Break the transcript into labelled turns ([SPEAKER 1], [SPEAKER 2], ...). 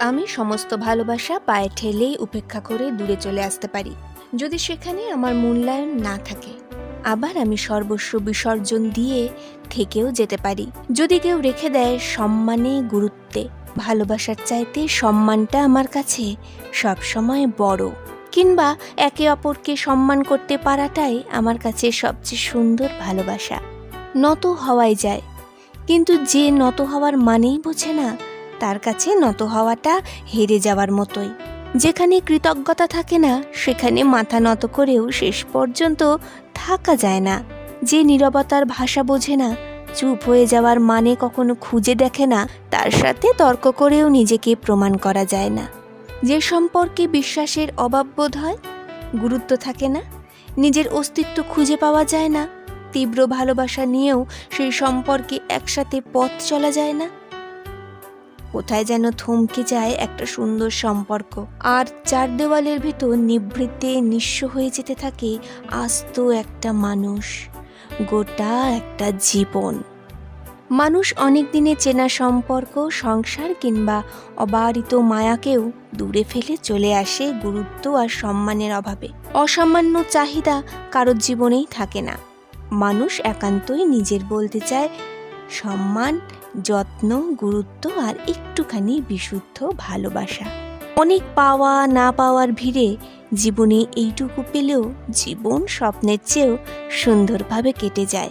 [SPEAKER 1] আমি সমস্ত ভালোবাসা পায়ে ঠেলেই উপেক্ষা করে দূরে চলে আসতে পারি। যদি সেখানে আমার মূল্যায়ন না থাকে, আবার আমি সর্বস্ব বিসর্জন দিয়ে থেকেও যেতে পারি। যদি কেউ রেখে দেয় সম্মানে গুরুত্বে, ভালোবাসার চাইতে সম্মানটা আমার কাছে সবসময় বড়। কিংবা একে অপরকে সম্মান করতে পারাটাই আমার কাছে সবচেয়ে সুন্দর ভালোবাসা। নত হওয়াই যায়। কিন্তু যে নত হওয়ার মানেই বোঝে না তার কাছে নত হওয়াটা হেরে যাওয়ার মতোই। যেখানে কৃতজ্ঞতা থাকে না, সেখানে মাথা নত করেও শেষ পর্যন্ত থাকা যায় না। যে নীরবতার ভাষা বোঝে না, চুপ হয়ে যাওয়ার মানে কখনো খুঁজে দেখে না, তার সাথে তর্ক করেও নিজেকে প্রমাণ করা যায় না। যে সম্পর্কে বিশ্বাসের অভাব বোধ হয়, গুরুত্ব থাকে না, নিজের অস্তিত্ব খুঁজে পাওয়া যায় না, তীব্র ভালোবাসা নিয়েও সেই সম্পর্কে একসাথে পথ চলা যায় না। কোথায় যেন থমকে যায় একটা সুন্দর সম্পর্ক। আর চার দেওয়ালের ভিতর নিভৃতে নিঃস্ব হয়ে যেতে থাকে আস্ত একটা মানুষ। গোটা একটা জীবন। মানুষ অনেক দিনে চেনা সম্পর্ক, সংসার কিংবা অবারিত মায়াকেও দূরে ফেলে চলে আসে গুরুত্ব আর সম্মানের অভাবে। অসামান্য চাহিদা কারোর জীবনেই থাকে না। মানুষ একান্তই নিজের বলতে চায় সম্মান যত্ন, গুরুত্ব আর একটুখানি বিশুদ্ধ ভালোবাসা। অনেক পাওয়া, না পাওয়ার ভিড়ে জীবনে এইটুকু পেলেও জীবন স্বপ্নের চেয়েও সুন্দরভাবে কেটে যায়।